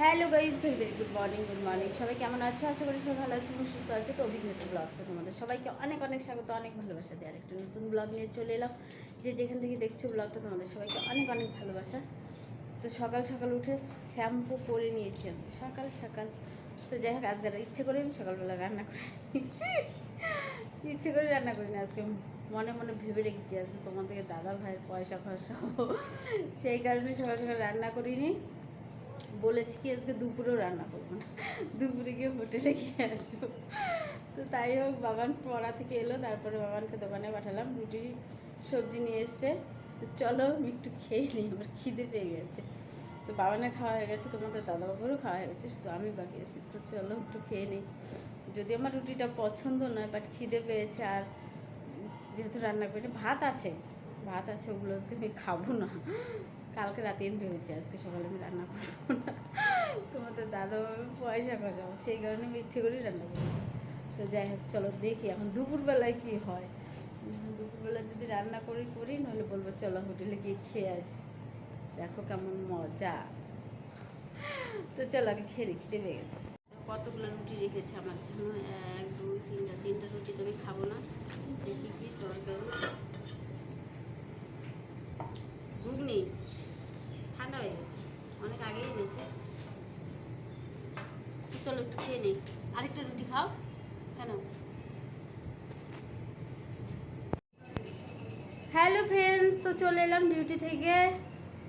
Hello guys very very good morning good morning. সবাই কেমন আছো? আশা করি সবাই ভালো আছে এবং সুস্থ আছে। তো অভিজ্ঞতা ব্লগসে তোমাদের সবাইকে অনেক অনেক স্বাগত, অনেক ভালোবাসা দিয়ে আরেকটা নতুন ব্লগ নিয়ে চলে এলাম। যে যেখান থেকে দেখছ ব্লগটা তোমাদের সবাইকে অনেক অনেক ভালোবাসা। তো সকাল সকাল উঠে শ্যাম্পু করে নিয়েছি আজকে, সকাল সকাল। তো যাই হোক, আজকে ইচ্ছে করে আমি সকালবেলা রান্না করি ইচ্ছে করে রান্না করি না, আজকে মনে মনে ভেবে রেখেছি, আজকে তোমাদেরকে দাদা ভাইয়ের পয়সা খরচা সেই কারণে সকাল সকাল রান্না করিনি। বলেছি কি আজকে দুপুরেও রান্না করব না। দুপুরে গিয়ে হোটেলে গিয়ে আসব। তো তাই হোক বাবান পড়া থেকে এলো, তারপরে বাবানকে দোকানে পাঠালাম। রুটি, সবজি নিয়ে এসছে। তো চলো, আমি একটু খেয়ে নিই, আমার খিদে পেয়ে গেছে। তো বাবানের খাওয়া হয়ে গেছে, তোমাদের দাদা দাদাবাবুরও খাওয়া হয়ে গেছে, শুধু আমি বাকি আছি। তো চলো, একটু খেয়ে নিই। যদি আমার রুটিটা পছন্দ নয় বাট খিদে পেয়েছে, আর যেহেতু রান্না করি ভাত আছে। ভাত আছে, ওগুলো আজকে আমি খাব না। কালকে রাতে আমি ভেবেছি আজকে সকালে আমি রান্না করব না। তোমাদের দাদা পয়সা খরচাবো সেই কারণে আমি ইচ্ছে করেই রান্না করি তো যাই হোক, চলো দেখি এখন দুপুরবেলায় কী হয়। দুপুরবেলা যদি রান্না করি করি, নইলে বলব চলো হোটেলে গিয়ে খেয়ে আসি। দেখো কেমন মজা। তো চলো আগে খেয়ে রেখে দেবে গেছে। কতগুলো রুটি রেখেছে আমার জন্য এক দুই তিনটা তিনটা রুটি তো আমি খাব না দেখি কি তরকারি ঘুগনি ঠান্ডা হয়ে গেছে অনেক আগেই এনেছে তো চলো একটু খেয়ে নিই। আরেকটা রুটি খাও। কেন? হ্যালো ফ্রেন্ডস তো চলে এলাম ডিউটি থেকে।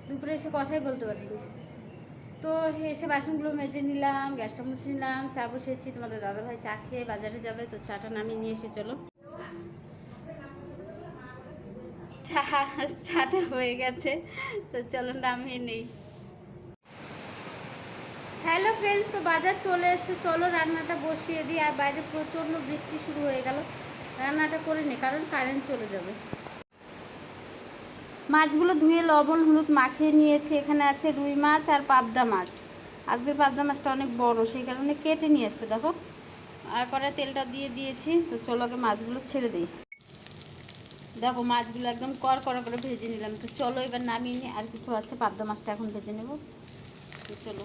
দুপুরে এসে কথাই বলতে পারিনি। তো এসে বাসনগুলো মেজে নিলাম গ্যাসটা মুছে নিলাম, চা বসিয়েছি তোমাদের দাদাভাই চা খেয়ে বাজারে যাবে, তো চাটা নামিয়ে নিয়ে এসে চলো। চা চাটা হয়ে গেছে, তো চলো নামিয়ে নেই। হ্যালো ফ্রেন্ডস তো বাজার চলে এসে চলো রান্নাটা বসিয়ে দিই। আর বাইরে প্রচণ্ড বৃষ্টি শুরু হয়ে গেল। রান্নাটা করে নি, কারণ কারেন্ট চলে যাবে। মাছগুলো ধুয়ে লবণ, হলুদ মাখিয়ে নিয়েছি। এখানে আছে রুই মাছ আর পাবদা মাছ। আজকের পাবদা মাছটা অনেক বড়, সেই কারণে কেটে নিয়ে এসছে দেখো। আর পরে তেলটা দিয়ে দিয়েছি। তো চলো আগে মাছগুলো ছেড়ে দিই। দেখো, মাছগুলো একদম কর করা করে ভেজে নিলাম। তো চলো এবার নামিয়ে নিই। আর কিছু আছে, পাবদা মাছটা এখন ভেজে নেব। তো চলো।